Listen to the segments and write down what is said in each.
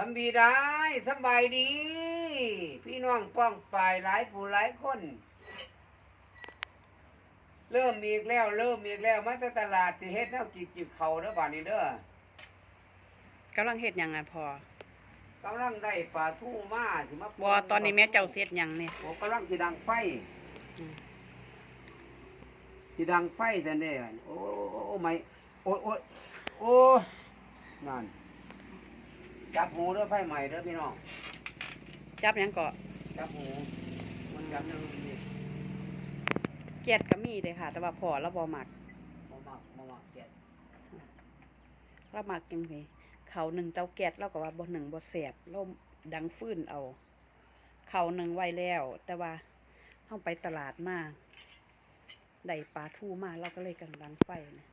สำบีได้สำบายดี พี่น้องป้องปายหลายผู้หลายคน เริ่มมีอีกแล้ว เริ่มมีอีกแล้วมาแต่ตลาดสิเฮ็ดแนวกินจิบเขาเด้อบ้านนี้เด้อกำลังเฮ็ดหยังไงพอกำลังได้ปลาทูมาสิมาบ่ตอนนี้แม่เจ้าเฮ็ดหยังเนี่ยโอ้กำลังสิดังไฟอืมสิดังไฟแต่เนี่ยโอ้โอ้โอ้ไม่โอ้ยโอ้ยโอ้ยนั่น จับหูเด้อไฟใหม่เด้อพี่น้อง จับหยังก็จับหู มันจับยังนี่เกียดก็มีเด้ค่ะ แต่ว่าพอเราบ่มักมามามามาเก็ดเรามักจังซี่เขาหนึ่งเตาแก๊สเราก็ว่าบ่หนึ่งบ่แซ่บเราดังฟื้นเอา เขาหนึ่งไว้แล้ว แต่ว่าเฮาไปตลาดมาได้ปลาทูมาเราก็เลยกำลังไฟนะ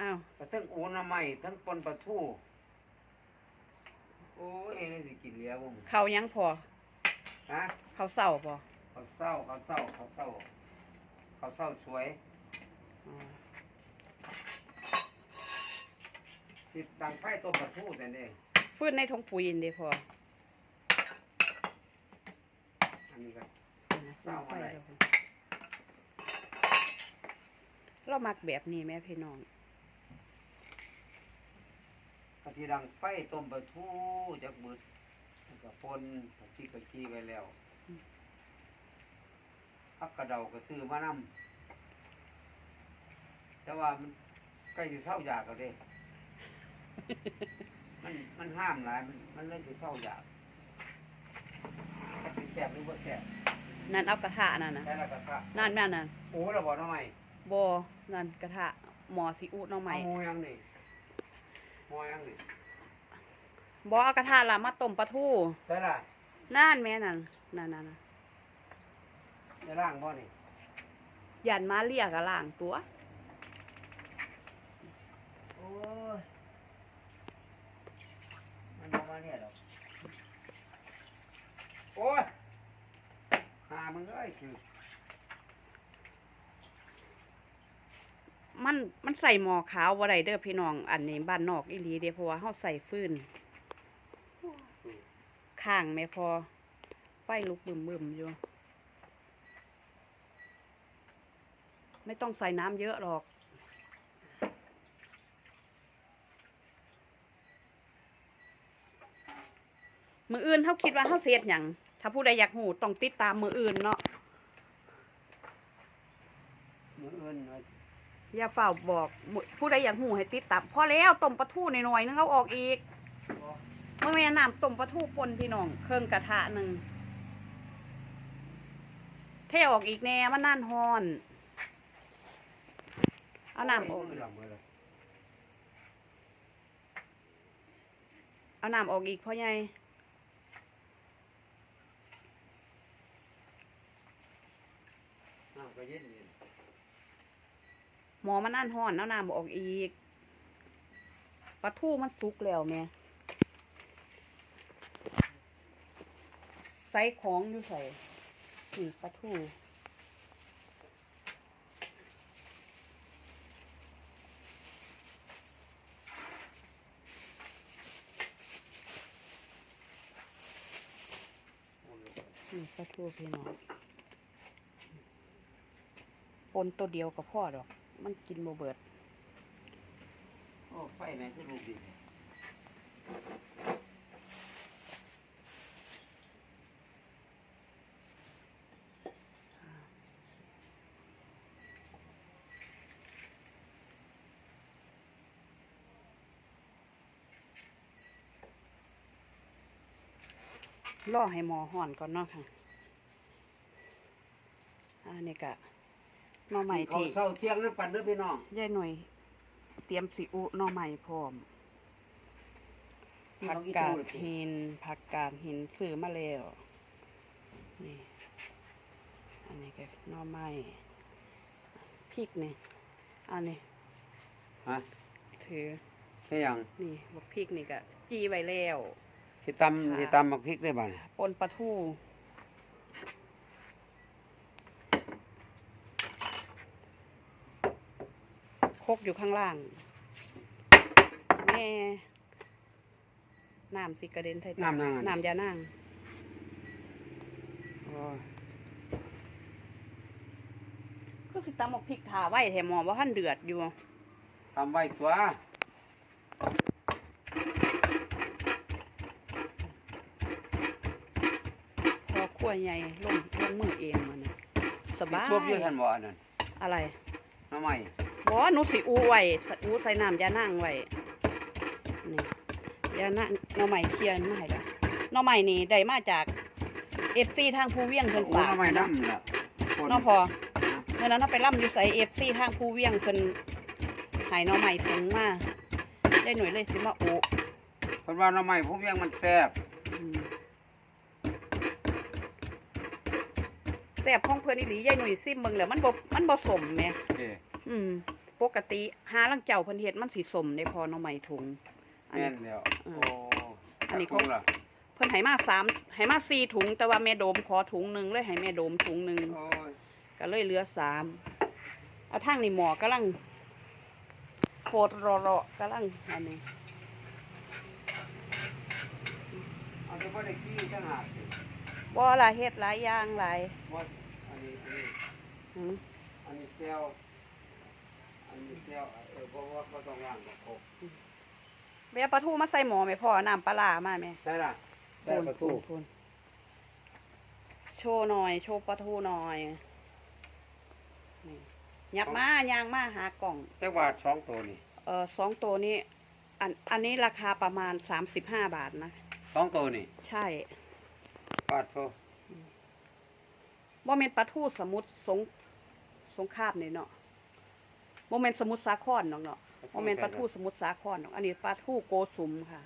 อ้าวกระทั้งอูน้ำใหม่ทั้งปนปลาทู โอ้ยนี่สิกินเหลี้ยวงเขายังพอฮะเขาเศร้าบ่เขาวเศร้าเขาวเศร้าเขาวเศร้าเขาวเศร้าสวยอ๋อสิดังไฟต้มปลาทูแต่เนี่ยฟื้นในทงปุ๋ยนี่เด้พออันนี้ก็เศร้าอะไรเรามักแบบนี้แม่พี่น้อง กะทิดังไฟต้มปลาทูจากมืดแล้วกับปนกะทิกะทิไว้แล้วพักกระเดาก็ซื้อมานำแต่ว่ามันใกล้จะเศร้าอยากแล้วเด้ มันมันห้ามหลายมันมันเลยจะเศร้าอยากจะแสบหรือว่าแสบนั่นเอากระทะนั่นนะได้และกระทะนั่นนั่นน่ะโอ้เราบอกทำไมโบนั่นกระทะหมอซีอุน้องใหม่เอาหมูยังนี่ หมูยังนี่บอเอากระทะละมาต้มปลาทูได้ละนั่นแม่นั่นนั่นนั่นน่ะจะล่างบ่นี่ยันมาเรียกกะล่างตัว โอ้ยมันบอกมาเนี่ยหรอกโอ้ยหามึงเอ้ยคือ มันมันใส่หมอขาวบ่ได้เด้อพี่น้อง อันนี้บ้านนอกอีหลีเด้เพราะว่าเฮาใส่ฟืนข้างแม่พอ ไฟลุกบึมๆอยู่ ไม่ต้องใส่น้ำเยอะหรอกมืออื่นเขาคิดว่าเขาเสียดหยังถ้าผู้ใดอยากหูต้องติดตามมืออื่นเนาะมืออื่นเอย่าเฝ้าบอกผู้ใดอยากหูให้ติดตามพอแล้วต้มปลาทูหน่อยๆนึงเอาออกอีกเมื่อแม่น้ำต้มปลาทูปนพี่น้อง เครื่องกระทะหนึ่งเทออกอีกแน่มันน่านฮอน เอาน้ำออก เอาน้ำออกอีกเพราะไงน้ำก็เย็นเย็น หมอมันน่านฮอนเอาน้ำออกอีกปลาทูมันสุกแล้วแม่ใส่ของอยู่ใส่นี่ปลาทูนี่ปลาทูพี่น้องปนตัวเดียวกับพ่อดอก มันกินโบเบิดโอ้ไฟแม่งคือรูปดีแท้ล่อให้หมอห่อนก่อนเนาะค่ะอันนี้ก็ หน่อใหม่เขาที่เศร้าเที่ยงน้ำปันเด้อพี่น้องยายหน่อยเตรียมสิอุหน่อใหม่พร้อม พี่ผักน้องอีกาตู้ดเลยสิหินผักกาดหินซื้อมาแล้วนี่ อันนี้ก็หน่อไม้พริกนี่ อันนี้ฮะถือแค่ยังนี่บักพริกนี่ก็จีไว้แล้ว ที่ตำที่ตำมักพริกได้บ้านปนปลาทู กอยู่ข้างล่างแม่น้ำสิกระเด็นใส่น้ำนางอันน้ำยานางโอ้ยก็สิตำหมกพริกถาไว้แถมหมอว่าท่านเดือดอยู่ทำไว้ตัวพอขั้วใหญ่ลงลงมือเองมันน่ะสบายซวบอยู่ท่านบ่อันนั้นอะไรน้ำใหม่ บ่หนูสิอูไว้อูใส่น้ำยานางไว้นี่ยานางหน่อใหม่เคลียร์มาให้แล้วหน่อใหม่นี่ได้มาจากเอฟซีทางภูเวียงเพิ่นโอ้ฝากน้ำใหม่น้ำน่ะคนเนาะพอเมื่อนั้นเราไปร่ำอยู่ใส่เอฟซีทางภูเวียงเพิ่นใหายหน่อใหม่ถุงมาได้หน่วยเลยสิมาอูเพิ่นว่าน้ำใหม่ผู้เวียงมันแซ่บอืมแซ่บของเพิ่นอีหลียายหนุ่ยซิมเบิ่งแล้วมันบ่มันบ่สมแหมเด้อืม ปกติหาลังเจ้าเพิ่นเฮ็ดมันสิสมได้พอหน่อไม้ถุงอันแม่นี้นแล้วอืโอ้มอันนี้จักถุงเขาล่ะเพิ่นให้มาสามให้มาสี่ถุง แต่ว่าแม่โดมขอถุงหนึงเลยให้แม่โดมถุงหนึงโอ้ยก็เลยเหลือสาม เอาทางนี่หมอกำลังโคตรรอรอกำลังอันนี้เอาแต่บ่ได้กี้จังหากสิบ่ล่ะเฮ็ดหลายอย่างหลายบ่อันนี้อันนี้หืมอันนี้แก้วอันนี้แก้ว เออบ่ว่าบ่ต้องล้างกับครบแม่ปลาทูมาใส่หมอไหมพ่อน้ำปลาร้ามาไหมใช่ล่ะได้ประตูพูนโชว์หน่อยโชว์ปลาทูหน่อยนี่ยับมาย่างมาหากล่องจักบาทสองตัวนี่เออสองตัวนี้ อันอันนี้ราคาประมาณสามสิบห้าบาทนะสองตัวนี่ ใช่บาทโทว่าเป็นปลาทูสมุทรสงสงครามนี่เนาะ โมเมนสมุทรสาครเนาะเนาะโมเมนปลาทูสมุทรสาครเนาะอันนี้ปลาทูโกสุมค่ะ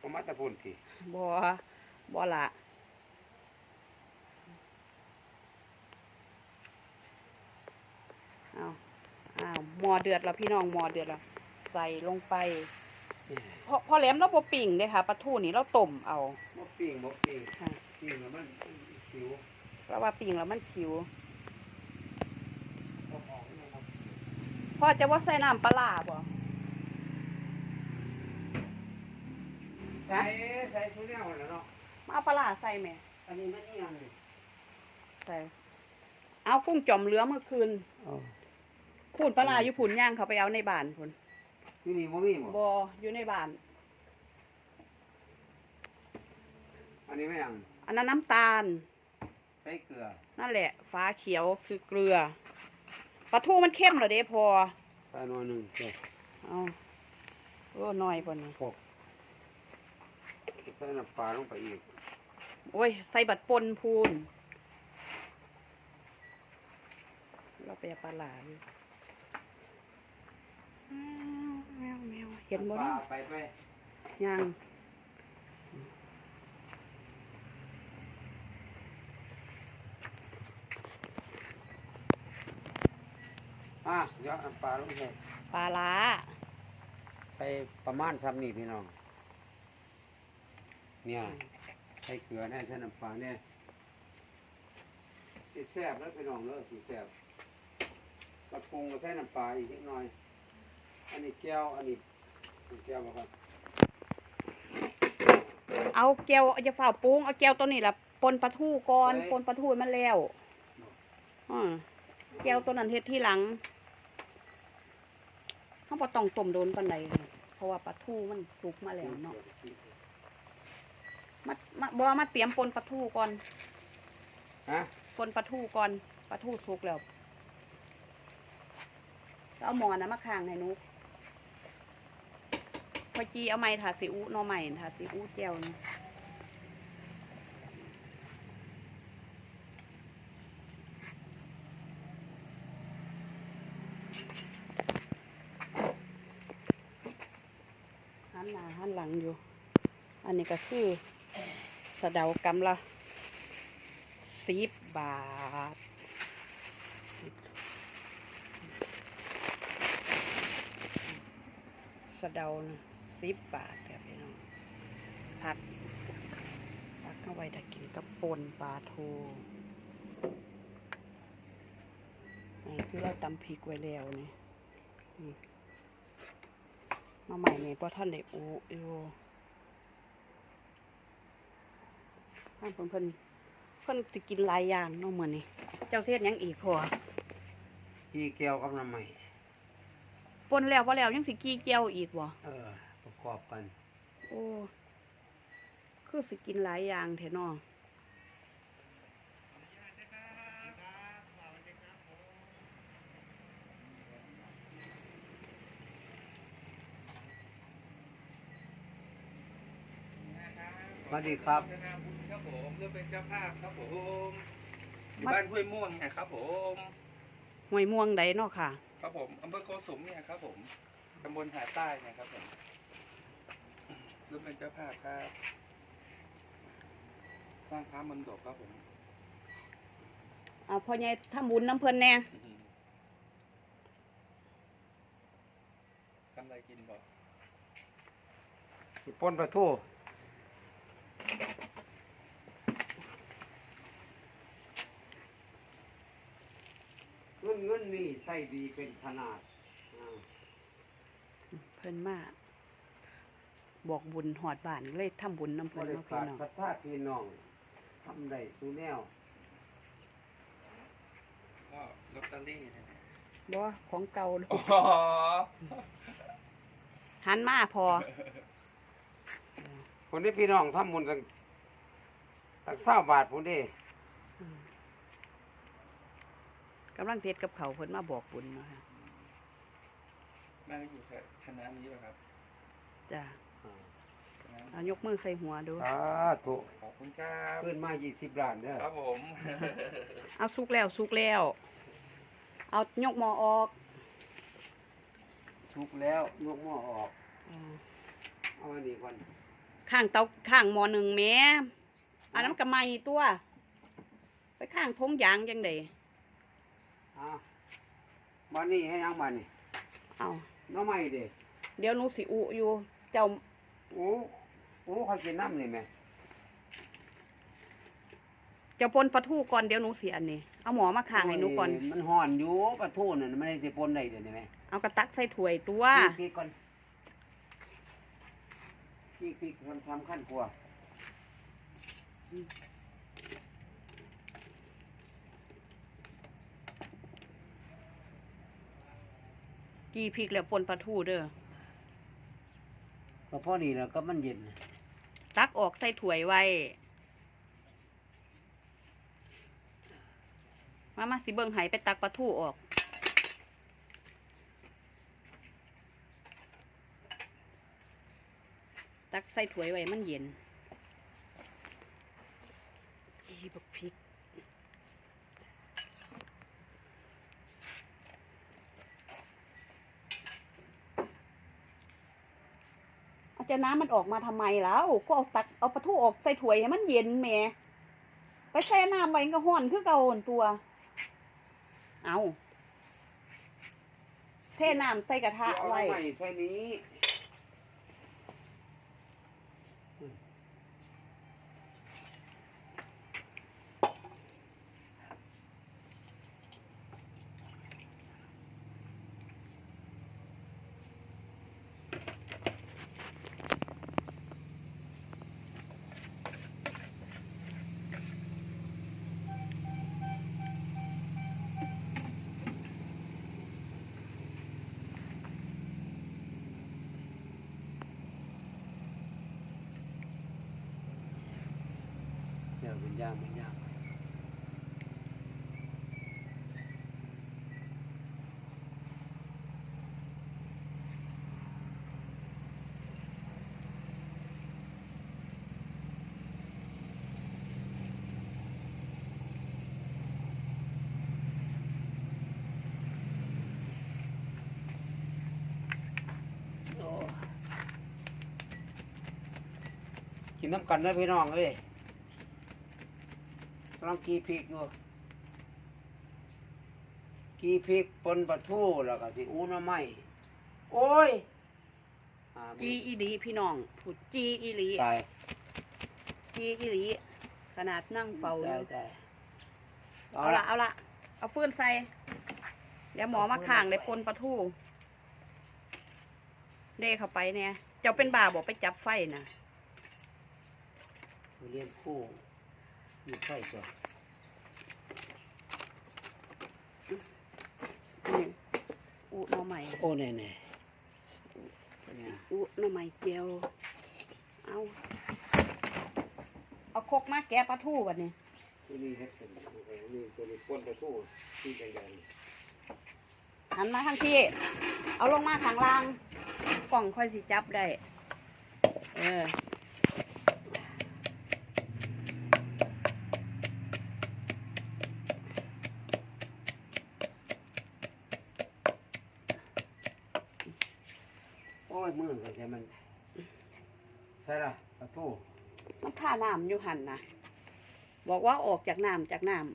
ก็มาแตะพุ่นทีบัวบัวละเอาอ้าวหมอเดือดแล้วพี่น้องหมอเดือดแล้วใส่ลงไปพอพอแหลมเราบปิ่งเลยค่ะปลาทูนี่เราต้มเอาบ่ปิ้งบ่ปิ้งค่ะปิ้งแล้วมันหิวเพราะว่าปิ่งแล้วมันคิว บ่ออกนี่ครับ พ่อจะว่าใส่น้ำปลาร้าบ่ใส่ใส่ชุดแนวแล้วเนาะมาเอาปลาร้าใส่ไหมอันนี้มันอีหยังนี่ใส่เอากุ้งจอมเหลือเมื่อคืนอ๋อพูนปลาร้าอยู่พูนย่างเขาไปเอาในบ้านพูนที่นี่บ่มีบ่บ่อยู่ในบ้าน อันนี้ไม่หยังอันนั้นน้ำตาล ใส่เกลือ นั่นแหละ ฟ้าเขียวคือเกลือ ปลาทูมันเข้มเหรอเด้พอใส่หน่อยหนึงเด้อเอาโอ้น้อยปนนี้พกใส่น้ำปลาลงไปอีกโอ้ย ใส่บัดปนพูน เราไปเอาปลาหลาดิแมวแมวเห็นบ่ปลาเนาะไปไปยัง อะเดี๋ยวน้ำปลาลงเฮ็ดปลาล้าใส่ประมาณซ้ำนี่พี่น้อง เนี่ยใส่เกลือแน่ใส่น้ำปลาเนี่ยสิแซ่บแล้วพี่น้องเด้อสิแซ่บกระปรุงก็ใส่น้ำปลาอีกนิดหน่อย อันนี้แก้ว อันนี้แก้วบ่ครับเอาแก้วอย่าฝ่าปรุงเอาแก้วตัวนี้ละปนปลาทูก่อนเอ้ยปนปลาทูให้มันแล้วอ่าแก้วตัวนั้นเฮ็ดที่หลัง เขาบ่ต้องต้มโดนปานใดค่ะเพราะว่าปลาทูมันสุกมาแล้วเนาะมามาบ่มาเตรียมปนปลาทูก่อนฮะปนปลาทูก่อนปลาทูสุกแล้วแล้วเอาหมอนะมาข้างให้หนุพอจีเอาไม้ถาซีอุหนอใหม่ถาซีอุแก้วน หน้าหันหลังอยู่ อันนี้ก็คือสะเดากำละสิบบาทสะเดาสิบบาทครับพี่น้องผักผักเข้าไว้ถ้ากินกับปนปลาทูอันคือเราตำพริกไว้แล้วนี่ มมาใหม่นี่พอท่านได้อูอยู่ท่านเพิ่นเพิ่นเพิ่นสิกินหลายอย่างเนาะมื้อนี้ เจ้าเทศหยังอีกพอที่แก้วกับน้ำใหม่ปนแล้วบ่แล้วยังสิกี้เจียวอีกบ่เออ ประกอบกัน โอ้คือสิกินหลายอย่างแท้เนาะ สวัสดีครับครับผมเพื่อเป็นเจ้าภาพครับผมอยู่บ้านห้วยม่วงเนี่ยครับผมห้วยม่วงใดเนาะค่ะ ครับผมอำเภอโกสุมเนี่ยครับผมตำบลหาดใต้เนี่ยครับผมร่วมเป็นเจ้าภาพครับ สร้างพระมนดบครับผมเอาพ่อใหญ่ทำบุญน้ำเพิ่นแน่ทำอะไรกินบอกสิปนประทู เงินเงินนี่ใส่ดีเป็นขนาดอ่าเพิ่นมาบอกบุญหอดบ้านเลยทำบุญน้ำบเพิ่นริเนาะพี่การน้องศรัทธาพี่น้องทำได้สูแนว ก็ลอตเตอรี่เนี่ยนะบ่ของเก่าเด้ออ๋อหันมาพอ คนที่พี่น้องทำบุญกันตักเศร้าบาทผมดิอืม กำลังเทศกับเขาวเพิ่นมาบอกบุญเนาะค่ะแม่ก็อยู่คณะนี้ป่ะครับจ้ะคณะเอายกมือใส่หัวดู สาธุขอบคุณครับขึ้นมายี่สิบล้านเด้อครับผมเอาสุกแล้วสุกแล้ว เอายกหมอออกสุกแล้วยกหม้อออกอ่าเอาอันนี้ก่อนข้างเตาข้างหมอหนึ่งแหม่อันนั้นก็ไม่ตัว ไปข้างทงยางจังได อ่าวันนี้ให้ยังมันนี่เอาน้องใหม่เด้เดี๋ยวหนูสิอุอยู่ เจ้าโอ้โอ้เขากินน้ำนี่แม่เจ้าปนปลาทูก่อนเดี๋ยวหนูสิอันนี้เอาหมอมาข้างให้หนูก่อน โยมันห่อนอยู่ปลาทูน่ะมันไม่ได้จะปนได้เดี๋ยวนี้แม่เอากระตักใส่ถ้วยตัวพริกก่อนพริกพริกทำทำขั้นกลัว จีพริกแล้วปนปลาทูเด้อก็พอดีแล้วก็มันเย็นน่ะตักออกใส่ถ้วยไว้ มามาสิเบิ่งไหไปตักปลาทูออก ตักใส่ถ้วยไว้มันเย็น จีบักพริก เอา จะน้ำมันออกมาทำไมแล้วก็เอาตักเอาปลาทูออกใส่ถ้วยให้มันเย็นแม่ไปแช่น้ำไว้ก็ห่อนคือเก่าหั่นตัว เอาเทน้ำใส่กระทะไว้ใส่นี้ เดี๋ยวเป็นย่างเป็นย่างโอ้กินน้ำกันนะพี่น้องเอ้ย กำลังกีพริกอยู่ กีพริกปนปลาทูแล้วก็สิอูน้ำไม้โอ้ยอ่าจีอีหลีพี่น้องพูดจีอีหลีตายจีอีหลีขนาดนั่งเฝ้าอตายยู่ตายเอาละเอาละเอาฟืนใส่เดี๋ยวหมอมาข้างได้ปนปลาทูเด้เข้าไปเนี่ยเจ้าเป็นบ่าบอกไปจับไฟนะเรียนคู่ อยู่ไฟก่อนนี่อุหน่อใหม่โอ้แน่แน่เนี่ยอุหน่อใหม่เจียวเอา เอาคกมาแกะปลาทูบัดนี้ตัวนี้เฮ็ดเป็นนี่ตัวนี้ป้นประตูที่ใหญ่หันมาทางที่ เอาลงมาข้างล่าง กล่องค่อยสิจับได้ เออ โอ้ยมือกันใช่มันใช่ละประตูมันท่าน้ำอยู่หันนะบอกว่าออกจากน้ำจากน้ำ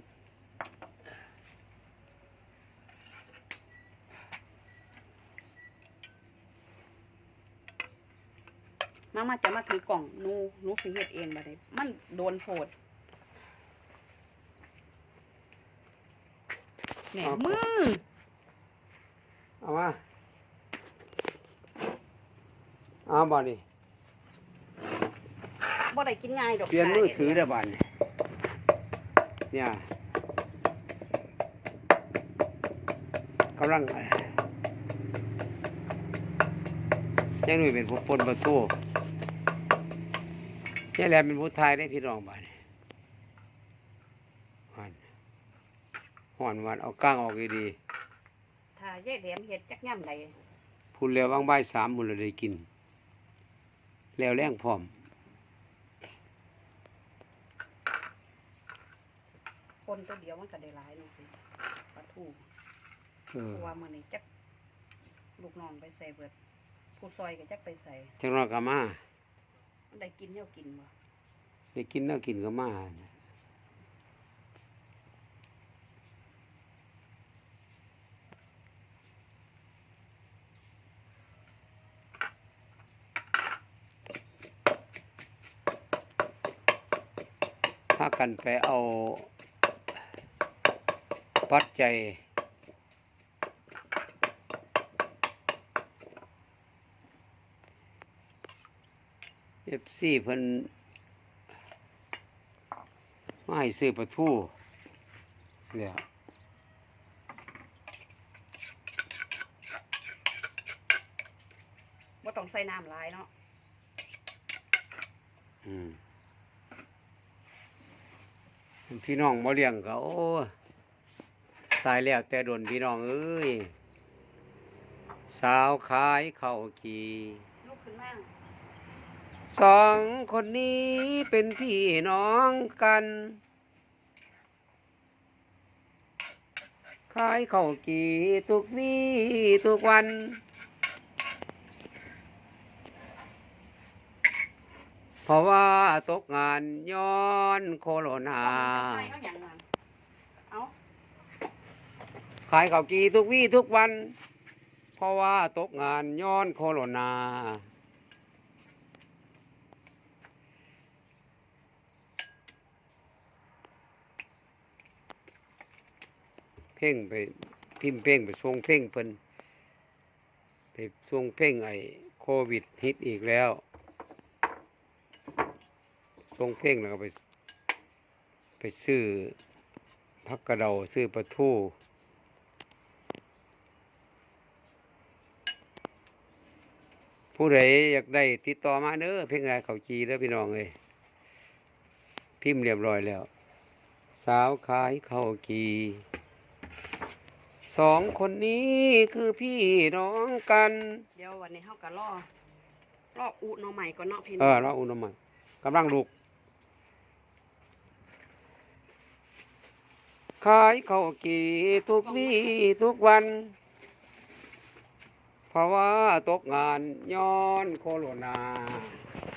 มามาจะมาถือกล่องหนูหนูสิเฮ็ดเองบัดนี้มันโดนโผดแหนมือ เอามา เอาบ่นี่บ่ได้กินง่ายดอกเปลี่ยนมือจ้าถือได้อบ่นี่เนี่ยกำลังยังหนุ่ยเป็นผู้ปนประตูยังแหลมเป็นผู้ทายได้พี่น้องบ่นี่หอนหอนวันเอาก้างออกดีๆถ้าแยกแหลมเฮ็ดจักย่ำใดพูดแล้ววางบ่ายสามมุนเลยได้กิน แล้วแรงพร้อมคนตัวเดียวมันก็ได้หลายเนาะสิปลาทูเออเพราะว่ามื้อนี้จักลูกน้องไปใส่เบิดผู้ซอยก็จักไปใส่ จังนอกก็มา มันได้กินแนวกินบ่ได้กินแล้วกินก็มา กันไปเอาปัจจัยเอฟซีเพิ่นมาให้ซื้อปลาทูเนี่ยบ่ต้องใส่น้ำหลายเนาะอืม พี่น้องบ่เลี้ยงก็โอ้ตายแล้วแต่โดนพี่น้องเอ้ยสาวขายข้าวกีลุกขึ้นมาสองคนนี้เป็นพี่น้องกัน ขายข้าวกีทุกวี่ทุกวัน เพราะว่าตกงานย้อนโคโรนาเอาเอายเขายข้าวกีทุกวี่ทุกวัน เพราะว่าตกงานย้อนโคโรนาเพ่งไปพิมพ์เพ่งไปส่งเพ่งเพิ่นไปส่งเพ่งไอ้โควิดฮิตอีกแล้ว ส่งเพ่งแล้วก็ไป ไปซื้อพักกระเดาซื้อปลาทูผู้ใดอยากได้ติดต่อมาเด้อเพ่งไรเขาจีเด้อพี่น้องเอ้ยพิมพ์เรียบร้อยแล้ว สาวขายข้าวกีสองคนนี้คือพี่น้องกัน เดี๋ยววันนี้เฮาก็รอรออุหน่อใหม่ก่อนเนาะพี่น้เออเราอุณหมันกำลังลูก ขายข้าวกีทุกวี่ทุกวัน เพราะว่าตกงานย้อนโคโรนา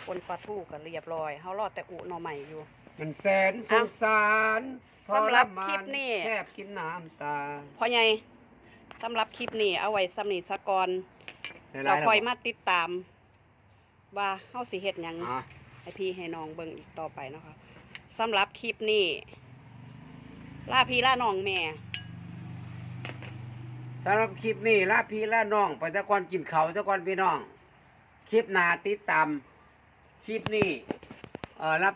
คนปลาทูก็เรียบร้อยเฮารอแต่อุหน่อใหม่อยู่ มันแสนสงสารสำหรับทมานคลิปนี้แทบกินน้ำตาพ่อใหญ่สำหรับคลิปนี้เอาไว้สำนีสะกอนหลเราๆคอยแล้วมาติดตาม ว่าเฮาสิเฮ็ดหยังอะ ให้พี่ให้น้องเบิ่งอีกต่อไปเนาะคะสำหรับคลิปนี้ ล่าพี่ลาน้องแม่ สำหรับคลิปนี้ลาพี่ลาน้องไปตะกอนกินเขาวตะกอนพี่น้อง คลิปหนาติดตาม คลิปนี้เอ่อรับ